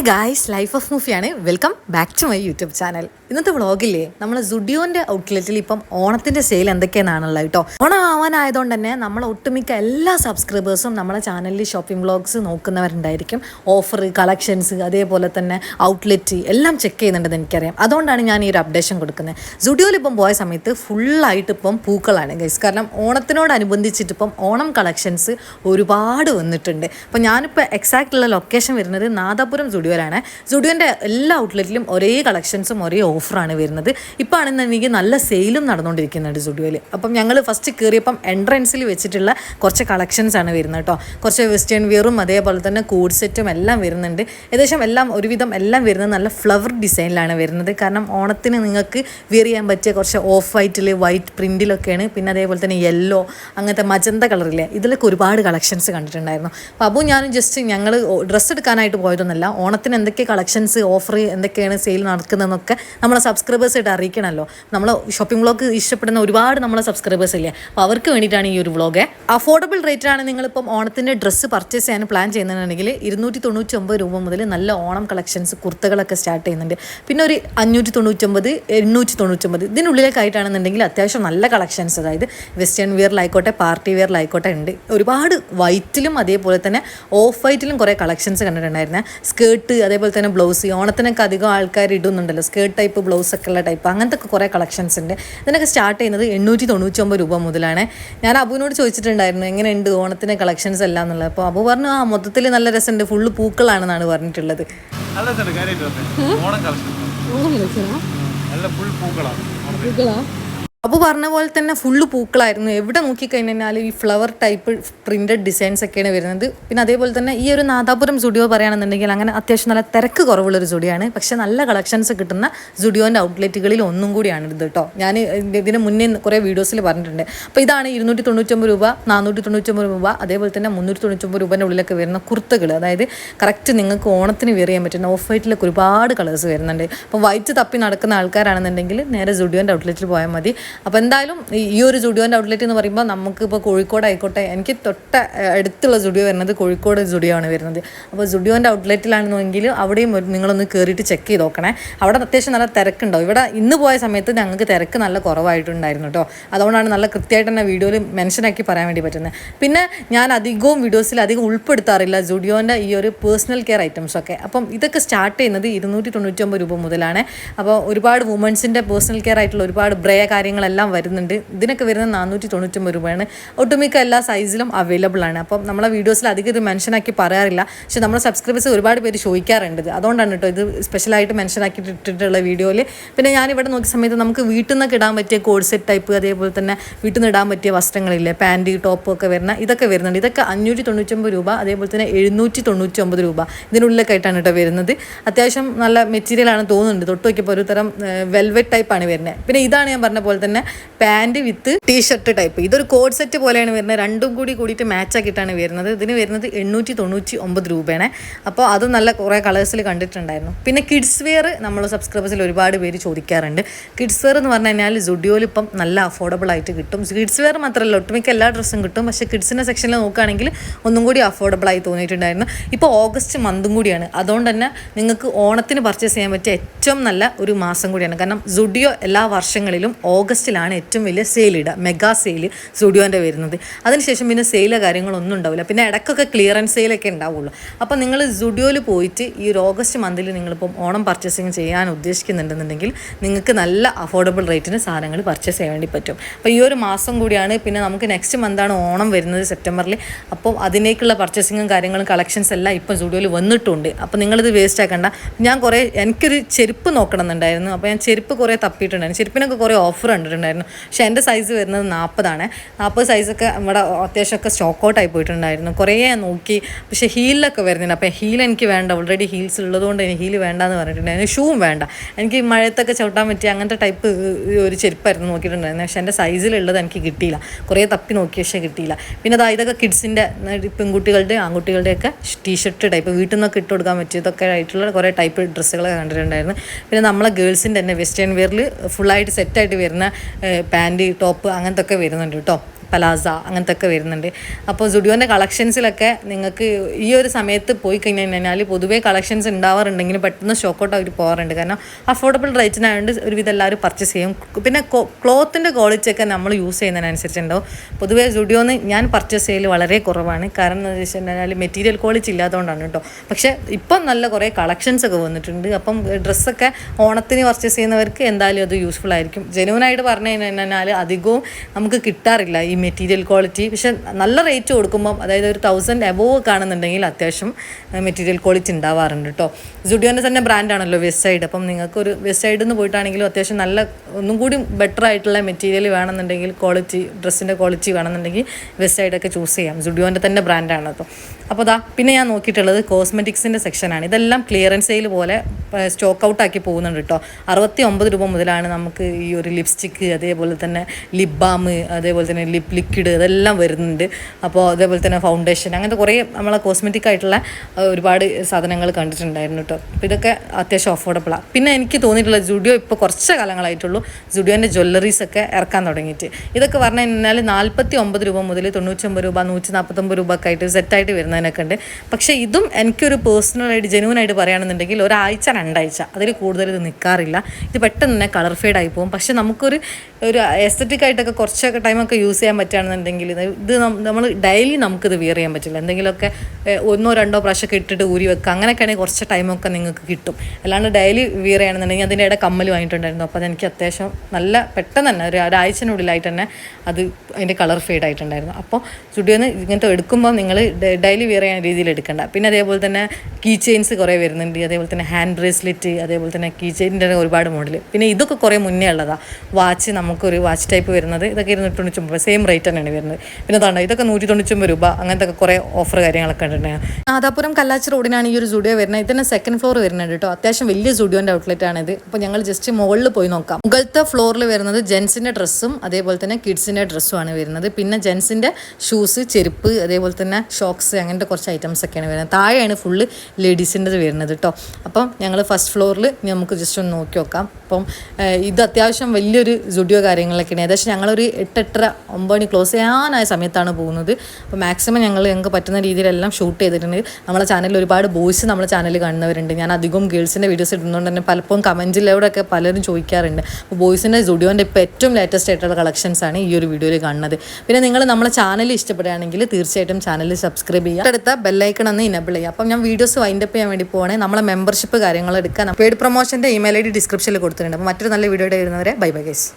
Guys life of മൂഫിയാണ് welcome back to my YouTube channel ഇന്നത്തെ വ്ളോഗില്ലേ നമ്മളെ സുഡിയോന്റെ ഔട്ട്ലെറ്റിൽ ഇപ്പം ഓണത്തിന്റെ സെയിൽ എന്തൊക്കെയാണുള്ളത് കേട്ടോ. ഓണം ആവാനായതുകൊണ്ട് തന്നെ നമ്മളെ ഒട്ടുമിക്ക എല്ലാ സബ്സ്ക്രൈബേഴ്സും നമ്മളെ ചാനലിൽ ഷോപ്പിംഗ് വ്ളോഗ്സ് നോക്കുന്നവരുണ്ടായിരിക്കും. ഓഫർ കളക്ഷൻസ് അതേപോലെ തന്നെ ഔട്ട്ലെറ്റ് എല്ലാം ചെക്ക് ചെയ്യുന്നുണ്ടെന്ന് എനിക്കറിയാം. അതുകൊണ്ടാണ് ഞാൻ ഈ ഒരു അപ്ഡേഷൻ കൊടുക്കുന്നത്. സുഡിയോയിൽ ഇപ്പം പോയ സമയത്ത് ഫുള്ളായിട്ട് ഇപ്പം പൂക്കളാണ് ഗൈസ് കാരണം ഓണത്തിനോടനുബന്ധിച്ചിട്ട് ഇപ്പം ഓണം കളക്ഷൻസ് ഒരുപാട് വന്നിട്ടുണ്ട്. അപ്പം ഞാനിപ്പോൾ എക്സാക്റ്റ് ഉള്ള ലൊക്കേഷൻ വരുന്നത് നാദാപുരം സുഡിയോയിലാണ് സുഡിയോന്റെ എല്ലാ ഔട്ട്ലെറ്റിലും ഒരേ കളക്ഷൻസും ഒരേ ഓഫറാണ് വരുന്നത്. ഇപ്പോൾ ആണെന്നുണ്ടെങ്കിൽ നല്ല സെയിലും നടന്നുകൊണ്ടിരിക്കുന്നുണ്ട് സുഡിയോയിൽ അപ്പം ഞങ്ങൾ ഫസ്റ്റ് കയറിയപ്പം എൻട്രൻസിൽ വെച്ചിട്ടുള്ള കുറച്ച് കളക്ഷൻസ് ആണ് വരുന്നത് കേട്ടോ കുറച്ച് വെസ്റ്റേൺ വിയറും അതേപോലെ തന്നെ കോഡ് സെറ്റും എല്ലാം വരുന്നുണ്ട്. ഏകദേശം എല്ലാം ഒരുവിധം എല്ലാം വരുന്നത് നല്ല ഫ്ലവർ ഡിസൈനിലാണ് വരുന്നത്. കാരണം ഓണത്തിന് നിങ്ങൾക്ക് വിയർ ചെയ്യാൻ പറ്റിയ കുറച്ച് ഓഫ് വൈറ്റിൽ വൈറ്റ് പ്രിന്റിലൊക്കെയാണ് പിന്നെ അതേപോലെ തന്നെ യെല്ലോ അങ്ങനത്തെ മജന്ത കളറില്ലേ ഇതിലൊക്കെ ഒരുപാട് കളക്ഷൻസ് കണ്ടിട്ടുണ്ടായിരുന്നു. അപ്പോൾ അപ്പോൾ ഞാനും ജസ്റ്റ് ഞങ്ങൾ ഡ്രസ്സ് എടുക്കാനായിട്ട് പോയതൊന്നുമല്ല. ഓണത്തിന് എന്തൊക്കെ കളക്ഷൻസ് ഓഫർ എന്തൊക്കെയാണ് സെയിൽ നടക്കുന്നതെന്നൊക്കെ നമ്മളെ സബ്സ്ക്രൈബേഴ്സ് ആയിട്ട് അറിയിക്കണമല്ലോ നമ്മൾ ഷോപ്പിംഗ് വ്ളോഗ് ഇഷ്ടപ്പെടുന്ന ഒരുപാട് നമ്മളെ സബ്സ്ക്രൈബേഴ്സ് ഇല്ലേ? അപ്പോൾ അവർക്ക് വേണ്ടിയിട്ടാണ് ഈ ഒരു വ്ളോഗ് അഫോർഡബിൾ റേറ്റിലാണ് നിങ്ങളിപ്പം ഓണത്തിന്റെ ഡ്രസ്സ് പർച്ചേസ് ചെയ്യാൻ പ്ലാൻ ചെയ്യുന്നുണ്ടെങ്കിൽ ഇരുന്നൂറ്റി തൊണ്ണൂറ്റൊമ്പത് രൂപ മുതൽ നല്ല ഓണം കളക്ഷൻസ് കുർത്തകളൊക്കെ സ്റ്റാർട്ട് ചെയ്യുന്നുണ്ട്. പിന്നെ ഒരു അഞ്ഞൂറ്റി തൊണ്ണൂറ്റൊമ്പത് എണ്ണൂറ്റി തൊണ്ണൂറ്റൊമ്പത് ഇതിനുള്ളിലേക്കായിട്ടാണെന്നുണ്ടെങ്കിൽ അത്യാവശ്യം നല്ല കളക്ഷൻസ് അതായത് വെസ്റ്റേൺ വെയറിലായിക്കോട്ടെ പാർട്ടി വെയറിലായിക്കോട്ടെ ഉണ്ട്. ഒരുപാട് വൈറ്റിലും അതേപോലെ തന്നെ ഓഫ് വൈറ്റിലും കുറേ കളക്ഷൻസ് കണ്ടിട്ടുണ്ടായിരുന്നെ. സ്കേർട്ട് അതേപോലെ തന്നെ ബ്ലൗസ് ഓണത്തിനൊക്കെ അധികം ആൾക്കാർ ഇടുന്നുണ്ടല്ലോ. സ്കേർട്ട് ടൈപ്പ് ബ്ലൗസ് ഒക്കെ ഉള്ള ടൈപ്പ്. അങ്ങനത്തെ ഒക്കെ കുറേ കളക്ഷൻസ് ഉണ്ട്. ഇതിനൊക്കെ സ്റ്റാർട്ട് ചെയ്യുന്നത് എണ്ണൂറ്റി തൊണ്ണൂറ്റൊമ്പത് രൂപ മുതലാണ്. ഞാൻ അബുവിനോട് ചോദിച്ചിട്ടുണ്ടായിരുന്നു എങ്ങനെയുണ്ട് ഓണത്തിന് കളക്ഷൻസ് എല്ലാം എന്നുള്ളത്? അപ്പോൾ അബു പറഞ്ഞു ആ മൊത്തത്തിൽ നല്ല രസമുണ്ട്. ഫുള്ള് പൂക്കളാണെന്നാണ് പറഞ്ഞിട്ടുള്ളത്. നല്ല അപ്പോൾ പറഞ്ഞ പോലെ തന്നെ ഫുള്ള് പൂക്കളായിരുന്നു. എവിടെ നോക്കിക്കഴിഞ്ഞാൽ ഈ ഫ്ലവർ ടൈപ്പ് പ്രിന്റഡ് ഡിസൈൻസ് ഒക്കെയാണ് വരുന്നത്. പിന്നെ അതേപോലെ തന്നെ ഈ ഒരു നാദാപുരം സ്റ്റുഡിയോ പറയുകയാണെന്നുണ്ടെങ്കിൽ അങ്ങനെ അത്യാവശ്യം നല്ല തിരക്ക് കുറവുള്ളൊരു സ്റ്റുഡിയോ പക്ഷെ നല്ല കളക്ഷൻസ് കിട്ടുന്ന സ്റ്റുഡിയോന്റെ ഔട്ട്ലെറ്റുകളിൽ ഒന്നും കൂടിയാണ് ഇത് കേട്ടോ. ഞാൻ ഇതിന് മുന്നേ കുറേ വീഡിയോസിൽ പറഞ്ഞിട്ടുണ്ട്. അപ്പോൾ ഇതാണ് ഇരുന്നൂറ്റി തൊണ്ണൂറ്റൊമ്പത് രൂപ നാനൂറ്റി തൊണ്ണൂറ്റൊമ്പത് രൂപ അതേപോലെ തന്നെ മുന്നൂറ്റി തൊണ്ണൂറ്റൊമ്പത് രൂപേന്റെ ഉള്ളിലൊക്കെ വരുന്ന കുർത്തകൾ അതായത് കറക്റ്റ് നിങ്ങൾക്ക് ഓണത്തിന് വെയർ ചെയ്യാൻ പറ്റുന്ന ഓഫ് വൈറ്റിലൊക്കെ ഒരുപാട് കളേഴ്സ് വരുന്നുണ്ട്. അപ്പോൾ വൈറ്റ് തപ്പി നടക്കുന്ന ആൾക്കാരാണെന്നുണ്ടെങ്കിൽ നേരെ സ്റ്റുഡിയോന്റെ ഔട്ട്ലെറ്റിൽ പോയാൽ മതി. അപ്പോൾ എന്തായാലും ഈ- ഒരു സ്റ്റുഡിയോന്റെ ഔട്ട്ലെറ്റ് എന്ന് പറയുമ്പോൾ നമുക്കിപ്പോൾ കോഴിക്കോട് ആയിക്കോട്ടെ എനിക്ക് തൊട്ട അടുത്തുള്ള സ്റ്റുഡിയോ വരുന്നത് കോഴിക്കോട് സ്റ്റുഡിയോ ആണ് വരുന്നത്. അപ്പോൾ സ്റ്റുഡിയോന്റെ ഔട്ട്ലെറ്റിലാണെന്നുണ്ടെങ്കിൽ അവിടെയും നിങ്ങളൊന്ന് കയറിയിട്ട് ചെക്ക് ചെയ്ത് നോക്കണേ. അവിടെ അത്യാവശ്യം നല്ല തിരക്കുണ്ടാവും ഇവിടെ ഇന്ന് പോയ സമയത്ത് ഞങ്ങൾക്ക് തിരക്ക് നല്ല കുറവായിട്ടുണ്ടായിരുന്നു കേട്ടോ അതുകൊണ്ടാണ് നല്ല കൃത്യമായിട്ട് തന്നെ വീഡിയോയിൽ മെൻഷനാക്കി പറയാൻ വേണ്ടി പറ്റുന്നത്. പിന്നെ ഞാൻ അധികവും വീഡിയോസിൽ അധികം ഉൾപ്പെടുത്താറില്ല സ്റ്റുഡിയോന്റെ ഈ ഒരു പേഴ്സണൽ കെയർ ഐറ്റംസ് ഒക്കെ. അപ്പം ഇതൊക്കെ സ്റ്റാർട്ട് ചെയ്യുന്നത് ഇരുന്നൂറ്റി തൊണ്ണൂറ്റൊമ്പത് രൂപ മുതലാണ്. അപ്പോൾ ഒരുപാട് വുമൻസിന്റെ പേഴ്സണൽ കെയർ ആയിട്ടുള്ള ഒരുപാട് ബ്രേ കാര്യങ്ങളെല്ലാം വരുന്നുണ്ട്. ഇതിനൊക്കെ വരുന്നത് നാനൂറ്റി തൊണ്ണൂറ്റൊമ്പത് രൂപയാണ്. ഒട്ടുമിക്ക എല്ലാ സൈസിലും അവൈലബിൾ ആണ്. അപ്പം നമ്മളെ വീഡിയോസിൽ അധികം ഇത് മെൻഷനാക്കി പറയാറില്ല. പക്ഷെ നമ്മുടെ സബ്സ്ക്രൈബേഴ്സ് ഒരുപാട് പേര് ചോദിക്കാറുണ്ട് അതുകൊണ്ടാണ് കേട്ടോ ഇത് സ്പെഷ്യലായിട്ട് മെൻഷനാക്കി ഇട്ടിട്ടുള്ള വീഡിയോയിൽ പിന്നെ ഞാനിവിടെ നോക്കിയ സമയത്ത് നമുക്ക് വീട്ടിൽ നിന്നൊക്കെ ഇടാൻ പറ്റിയ കോഴ്സെറ്റ് ടൈപ്പ് അതേപോലെ തന്നെ വീട്ടിൽ നിന്ന് ഇടാൻ പറ്റിയ വസ്ത്രങ്ങളില്ലേ പാന്റ് ടോപ്പ് ഒക്കെ വരുന്ന ഇതൊക്കെ വരുന്നുണ്ട്. ഇതൊക്കെ അഞ്ഞൂറ്റി തൊണ്ണൂറ്റൊമ്പത് രൂപ അതേപോലെ തന്നെ എഴുന്നൂറ്റി തൊണ്ണൂറ്റി ഒമ്പത് രൂപ ഇതിനുള്ളിലൊക്കെ ആയിട്ടാണ് കേട്ടോ വരുന്നത്. അത്യാവശ്യം നല്ല മെറ്റീരിയലാണ് തോന്നുന്നുണ്ട്. തൊട്ട് നോക്കിയപ്പോൾ ഒരു തരം വെൽവെറ്റ് ടൈപ്പാണ് വരുന്നത്. പിന്നെ ഇതാണ് ഞാൻ പറഞ്ഞ പോലെ തന്നെ pant with T shirt type. ഇതൊരു കോഡ് സെറ്റ് പോലെയാണ് വരുന്നത്. രണ്ടും കൂടി കൂടിയിട്ട് മാച്ച് ആക്കിയിട്ടാണ് വരുന്നത്. ഇതിന് വരുന്നത് എണ്ണൂറ്റി തൊണ്ണൂറ്റി ഒമ്പത് രൂപയാണ്. അപ്പോൾ അത് നല്ല കുറേ കളേഴ്സിൽ കണ്ടിട്ടുണ്ടായിരുന്നു. പിന്നെ കിഡ്സ് വെയർ നമ്മൾ സബ്സ്ക്രൈബേഴ്സിൽ ഒരുപാട് പേര് ചോദിക്കാറുണ്ട്. കിഡ്സ് വെയർ എന്ന് പറഞ്ഞു കഴിഞ്ഞാൽ സുഡിയോയിൽ ഇപ്പം നല്ല അഫോർഡബിൾ ആയിട്ട് കിട്ടും. കിഡ്സ് വെയർ മാത്രമല്ല ഒട്ടുമിക്ക എല്ലാ ഡ്രസ്സും കിട്ടും. പക്ഷേ കിഡ്സിന്റെ സെക്ഷനിൽ നോക്കുകയാണെങ്കിൽ ഒന്നും കൂടി അഫോർഡബിൾ ആയി തോന്നിയിട്ടുണ്ടായിരുന്നു. ഇപ്പോൾ ഓഗസ്റ്റ് മന്തും കൂടിയാണ്. അതുകൊണ്ട് തന്നെ നിങ്ങൾക്ക് ഓണത്തിന് പർച്ചേസ് ചെയ്യാൻ പറ്റിയ ഏറ്റവും നല്ല ഒരു മാസം കൂടിയാണ്. കാരണം സുഡിയോ എല്ലാ വർഷങ്ങളിലും ഓഗസ്റ്റിലാണ് ഏറ്റവും വലിയ സെയിൽ മെഗാ സെയിൽ സ്റ്റുഡിയോന്റെ വരുന്നത്. അതിനുശേഷം പിന്നെ സെയിലോ കാര്യങ്ങളൊന്നും ഉണ്ടാവില്ല. പിന്നെ ഇടയ്ക്കൊക്കെ ക്ലിയറൻസ് സെയിലൊക്കെ ഉണ്ടാവുള്ളൂ. അപ്പോൾ നിങ്ങൾ സ്റ്റുഡിയോയിൽ പോയിട്ട് ഈ ഒരു ഓഗസ്റ്റ് മന്തിൽ നിങ്ങളിപ്പം ഓണം പർച്ചേസിങ് ചെയ്യാൻ ഉദ്ദേശിക്കുന്നുണ്ടെന്നുണ്ടെങ്കിൽ നിങ്ങൾക്ക് നല്ല അഫോർഡബിൾ റേറ്റിന് സാധനങ്ങൾ പർച്ചേസ് ചെയ്യാൻ വേണ്ടി പറ്റും. അപ്പോൾ ഈ ഒരു മാസം കൂടിയാണ് പിന്നെ നമുക്ക് നെക്സ്റ്റ് മന്താണ് ഓണം വരുന്നത് സെപ്റ്റംബറിൽ അപ്പോൾ അതിനേക്കുള്ള പർച്ചേസിങ്ങും കാര്യങ്ങളും കളക്ഷൻസ് എല്ലാം ഇപ്പം സ്റ്റുഡിയോയിൽ വന്നിട്ടുണ്ട്. അപ്പോൾ നിങ്ങളിത് വേസ്റ്റ് ആക്കണ്ട. ഞാൻ കുറേ എനിക്കൊരു ചെരുപ്പ് നോക്കണം എന്നുണ്ടായിരുന്നു അപ്പോൾ ഞാൻ ചെരുപ്പ് കുറേ തപ്പിയിട്ടുണ്ടായിരുന്നു. ചെരുപ്പിനൊക്കെ കുറേ ഓഫർ കണ്ടിട്ടുണ്ടായിരുന്നു പക്ഷേ എന്റെ സൈസ് വരുന്നത് നാൽപ്പതാണ് നാൽപ്പത് സൈസൊക്കെ ഇവിടെ അത്യാവശ്യമൊക്കെ സ്റ്റോക്ക് ആയി പോയിട്ടുണ്ടായിരുന്നു. കുറേ നോക്കി. പക്ഷേ ഹീലിലൊക്കെ വരുന്നുണ്ട് അപ്പോൾ ഹീൽ എനിക്ക് വേണ്ട. ഓൾറെഡി ഹീൽസ് ഉള്ളതുകൊണ്ട് എനിക്ക് ഹീൽ വേണ്ടാന്ന് പറഞ്ഞിട്ടുണ്ടായിരുന്നു. ഷൂവും വേണ്ട. എനിക്ക് മഴയത്തൊക്കെ ചവിട്ടാൻ പറ്റിയ അങ്ങനത്തെ ടൈപ്പ് ഒരു ചെരുപ്പായിരുന്നു നോക്കിയിട്ടുണ്ടായിരുന്നു പക്ഷേ എന്റെ സൈസിലുള്ളത് എനിക്ക് കിട്ടിയില്ല. കുറേ തപ്പി നോക്കി പക്ഷേ കിട്ടിയില്ല. പിന്നെ അതായത് ഇതൊക്കെ കിഡ്സിന്റെ പെൺകുട്ടികളുടെ ആൺകുട്ടികളുടെയൊക്കെ ടീഷർട്ട് ടൈപ്പ് വീട്ടിൽ നിന്നൊക്കെ ഇട്ട് കൊടുക്കാൻ പറ്റിയതൊക്കെ ആയിട്ടുള്ള കുറേ ടൈപ്പ് ഡ്രസ്സുകളൊക്കെ കണ്ടിട്ടുണ്ടായിരുന്നു. പിന്നെ നമ്മളെ ഗേൾസിന്റെ തന്നെ വെസ്റ്റേൺ വെയറിൽ ഫുള്ളായിട്ട് സെറ്റായിട്ട് വരുന്ന പാന്റ് ടോപ്പ് അങ്ങനത്തെ ഒക്കെ വരുന്നുണ്ട് കേട്ടോ. പലാസ അങ്ങനത്തെ ഒക്കെ വരുന്നുണ്ട്. അപ്പോൾ സുഡിയോന്റെ കളക്ഷൻസിലൊക്കെ നിങ്ങൾക്ക് ഈ ഒരു സമയത്ത് പോയി കഴിഞ്ഞു കഴിഞ്ഞാൽ പൊതുവേ കളക്ഷൻസ് ഉണ്ടാവാറുണ്ടെങ്കിലും പെട്ടെന്ന് ഷോക്കൗട്ട് അവർ പോകാറുണ്ട് കാരണം അഫോർഡബിൾ റേറ്റിനായതുകൊണ്ട് ഒരുവിധം എല്ലാവരും പർച്ചേസ് ചെയ്യും. പിന്നെ ക്ലോത്തിന്റെ ക്വാളിറ്റി ഒക്കെ നമ്മൾ യൂസ് ചെയ്യുന്നതിനനുസരിച്ചുണ്ടാവും. പൊതുവേ സുഡിയോന്ന് ഞാൻ പർച്ചേസ് ചെയ്യൽ വളരെ കുറവാണ്. കാരണം എന്താ വെച്ച് കഴിഞ്ഞാൽ മെറ്റീരിയൽ ക്വാളിറ്റി ഇല്ലാത്തതുകൊണ്ടാണ് കേട്ടോ. പക്ഷേ ഇപ്പം നല്ല കുറേ കളക്ഷൻസ് ഒക്കെ വന്നിട്ടുണ്ട്. അപ്പം ഡ്രസ്സൊക്കെ ഓണത്തിന് പർച്ചേസ് ചെയ്യുന്നവർക്ക് എന്തായാലും അത് യൂസ്ഫുൾ ആയിരിക്കും ജനുവനായിട്ട് പറഞ്ഞു കഴിഞ്ഞാൽ അധികവും നമുക്ക് കിട്ടാറില്ല. ഈ മെറ്റീരിയൽ ക്വാളിറ്റി പക്ഷെ നല്ല റേറ്റ് കൊടുക്കുമ്പം അതായത് ഒരു തൗസൻഡ് എബോവ് കാണുന്നുണ്ടെങ്കിൽ അത്യാവശ്യം മെറ്റീരിയൽ ക്വാളിറ്റി ഉണ്ടാവാറുണ്ട് കേട്ടോ സുഡിയോന്റെ തന്നെ ബ്രാൻഡാണല്ലോ വെസ്റ്റ് സൈഡ് അപ്പം നിങ്ങൾക്കൊരു വെസ്റ്റ് സൈഡിൽ നിന്ന് പോയിട്ടാണെങ്കിലും അത്യാവശ്യം നല്ല ഒന്നും കൂടി ബെറ്റർ ആയിട്ടുള്ള മെറ്റീരിയൽ വേണമെന്നുണ്ടെങ്കിൽ ക്വാളിറ്റി ഡ്രസ്സിന്റെ ക്വാളിറ്റി വേണമെന്നുണ്ടെങ്കിൽ വെസ്റ്റ് സൈഡൊക്കെ ചൂസ് ചെയ്യാം. സുഡിയോന്റെ തന്നെ ബ്രാൻഡാണ് കേട്ടോ അപ്പോൾ ദാ പിന്നെ ഞാൻ നോക്കിയിട്ടുള്ളത് കോസ്മെറ്റിക്സിന്റെ സെക്ഷനാണ്. ഇതെല്ലാം ക്ലിയറൻസ് സെയിൽ പോലെ സ്റ്റോക്ക് ഔട്ട് ആക്കി പോകുന്നുണ്ട് കേട്ടോ. അറുപത്തി ഒമ്പത് രൂപ മുതലാണ് നമുക്ക് ഈ ഒരു ലിപ്സ്റ്റിക്ക് അതേപോലെ തന്നെ ലിപ് ബാം അതേപോലെ തന്നെ ലിപ് ലിക്വിഡ് ഇതെല്ലാം വരുന്നുണ്ട്. അപ്പോൾ അതേപോലെ തന്നെ ഫൗണ്ടേഷൻ അങ്ങനത്തെ കുറേ നമ്മളെ കോസ്മെറ്റിക് ആയിട്ടുള്ള ഒരുപാട് സാധനങ്ങൾ കണ്ടിട്ടുണ്ടായിരുന്നു കേട്ടോ. അപ്പോൾ ഇതൊക്കെ അത്യാവശ്യം അഫോർഡബിളാണ് പിന്നെ എനിക്ക് തോന്നിയിട്ടുള്ള ജുഡിയോ ഇപ്പോൾ കുറച്ച് കാലങ്ങളായിട്ടുള്ളൂ. ജുഡിയോന്റെ ജ്വല്ലറീസ് ഒക്കെ ഇറക്കാൻ തുടങ്ങിയിട്ട്. ഇതൊക്കെ പറഞ്ഞു കഴിഞ്ഞാൽ നാൽപ്പത്തി ഒമ്പത് രൂപ മുതൽ തൊണ്ണൂറ്റൊമ്പത് രൂപ നൂറ്റി നാൽപ്പത്തൊമ്പത് രൂപ ഒക്കെ ആയിട്ട് സെറ്റായിട്ട് വരുന്നതിനൊക്കെ ഉണ്ട്. പക്ഷേ ഇതും എനിക്കൊരു പേഴ്സണലായിട്ട് ജെനുവനായിട്ട് പറയുകയാണെന്നുണ്ടെങ്കിൽ ഒരാഴ്ച രണ്ടാഴ്ച അതിൽ കൂടുതൽ ഇത് നിൽക്കാറില്ല ഇത് പെട്ടെന്ന് തന്നെ കളർ ഫെയ്ഡ് ആയി പോകും. പക്ഷേ നമുക്കൊരു ഒരു എസ്തറ്റിക് ആയിട്ടൊക്കെ കുറച്ചൊക്കെ ടൈമൊക്കെ യൂസ് ചെയ്യാൻ പറ്റുകയാണെന്നുണ്ടെങ്കിൽ ഇത് നമ്മൾ ഡെയിലി നമുക്കിത് വിയർ ചെയ്യാൻ പറ്റില്ല. എന്തെങ്കിലുമൊക്കെ ഒന്നോ രണ്ടോ പ്രാവശ്യമൊക്കെ ഇട്ടിട്ട് ഊരി വെക്കുക. അങ്ങനെയൊക്കെയാണെങ്കിൽ കുറച്ച് ടൈമൊക്കെ നിങ്ങൾക്ക് കിട്ടും. അല്ലാണ്ട് ഡെയിലി വിയർ ചെയ്യണമെന്നുണ്ടെങ്കിൽ അതിന്റെ ഇടയിൽ കമ്മൽ വാങ്ങിയിട്ടുണ്ടായിരുന്നു. അപ്പോൾ അതെനിക്ക് അത്യാവശ്യം നല്ല പെട്ടെന്ന് തന്നെ ഒരു ഒരാഴ്ചനുള്ളിലായിട്ട് തന്നെ അത് അതിന്റെ കളർ ഫെയ്ഡ് ആയിട്ടുണ്ടായിരുന്നു. അപ്പോൾ സ്റ്റുഡിയോന്ന് ഇങ്ങനത്തെ എടുക്കുമ്പോൾ നിങ്ങൾ ഡെയിലി വിയർ ചെയ്യാൻ രീതിയിൽ എടുക്കണ്ട. പിന്നെ അതേപോലെ തന്നെ കീ ചെയിൻസ് കുറേ വരുന്നുണ്ട്. അതേപോലെ തന്നെ ഹാൻഡ് ബ്രേസ്ലെറ്റ് അതേപോലെ തന്നെ കീ ചെയിന്റെ ഒരുപാട് മോഡൽ പിന്നെ ഇതൊക്കെ കുറേ മുന്നേ ഉള്ളതാണ് വാച്ച് നമുക്കൊരു വാച്ച് ടൈപ്പ് വരുന്നത്. ഇതൊക്കെ ഇരുന്നൂറ്റി തൊണ്ണൂറ്റൊമ്പത് സെയിം റേറ്റ് തന്നെയാണ് വരുന്നത്. പിന്നെ അതാണ് ഇതൊക്കെ നൂറ്റി തൊണ്ണൂറ്റൊമ്പത് രൂപ. അങ്ങനത്തെ കുറേ ഓഫർ കാര്യങ്ങളൊക്കെ ഉണ്ടായിരുന്നു നാദാപുരം കല്ലാച്ചി റോഡിനാണ് ഈ ഒരു സ്റ്റുഡിയോ വരുന്നത്. ഇതിന് സെക്കൻഡ് ഫ്ലോർ വരുന്നുണ്ട് കേട്ടോ. അത്യാവശ്യം വലിയ സ്റ്റുഡിയോന്റെ ഔട്ട്ലെറ്റ് ആണിത് അപ്പോൾ ഞങ്ങൾ ജസ്റ്റ് മുകളിൽ പോയി നോക്കാം. മുകളിലത്തെ ഫ്ലോറിൽ വരുന്നത് ജെൻസിന്റെ ഡ്രസ്സും അതേപോലെ തന്നെ കിഡ്സിന്റെ ഡ്രസ്സുമാണ് വരുന്നത്. പിന്നെ ജെൻസിന്റെ ഷൂസ് ചെരുപ്പ് അതേപോലെ തന്നെ ഷോക്സ് അങ്ങനത്തെ കുറച്ച് ഐറ്റംസ് ഒക്കെയാണ് വരുന്നത്. താഴെയാണ് ഫുള്ള് ലേഡീസിന്റെത് വരുന്നത് കേട്ടോ അപ്പം ഞങ്ങൾ ഫസ്റ്റ് ഫ്ലോറിൽ നമുക്ക് ജസ്റ്റ് ഒന്ന് നോക്കി നോക്കാം. അപ്പം ഇത് അത്യാവശ്യം വലിയൊരു സ്റ്റുഡിയോ കാര്യങ്ങളൊക്കെയാണ്. ഏകദേശം ഞങ്ങളൊരു എട്ടെട്ടര ഒമ്പത് മണി ക്ലോസ് ചെയ്യാനായ സമയത്താണ് പോകുന്നത്. അപ്പോൾ മാക്സിമം ഞങ്ങൾ ഞങ്ങൾക്ക് പറ്റുന്ന രീതിയിലെല്ലാം ഷൂട്ട് ചെയ്തിട്ടുണ്ട്. നമ്മളെ ചാനലിൽ ഒരുപാട് ബോയ്സ് നമ്മളെ ചാനൽ കാണുന്നവരുണ്ട്. ഞാൻ അധികം ഗേൾസിന്റെ വീഡിയോസ് ഇടുന്നതുകൊണ്ട് തന്നെ പലപ്പോഴും കമന്റിലൂടെയൊക്കെ പലരും ചോദിക്കാറുണ്ട്. അപ്പോൾ ബോയ്സിന്റെ സ്റ്റുഡിയോന്റെ ഇപ്പോൾ ഏറ്റവും ലേറ്റസ്റ്റ് ആയിട്ടുള്ള കളക്ഷൻസാണ് ഈ ഒരു വീഡിയോയിൽ കാണുന്നത്. പിന്നെ നിങ്ങൾ നമ്മളെ ചാനൽ ഇഷ്ടപ്പെടുകയാണെങ്കിൽ തീർച്ചയായിട്ടും ചാനൽ സബ്സ്ക്രൈബ് ചെയ്യുക. അടുത്ത ബെല്ലൈക്കൺ ഒന്ന് ഇനബിൾ ചെയ്യുക അപ്പം ഞാൻ വീഡിയോസ് വൈൻഡപ്പ് ചെയ്യാൻ വേണ്ടി പോകണേ നമ്മളെ മെമ്പർഷിപ്പ് കാര്യങ്ങൾ എടുക്കാൻ പേഡ് പ്രൊമോഷന്റെ ഇമെയിൽ ഐ ഡി ഡിസ്ക്രിപ്ഷനിൽ കൊടുത്തിട്ടുണ്ട്. അപ്പോൾ മറ്റൊരു നല്ല വീഡിയോ വരുന്നവരെ ബൈ ബൈ ഗൈസ്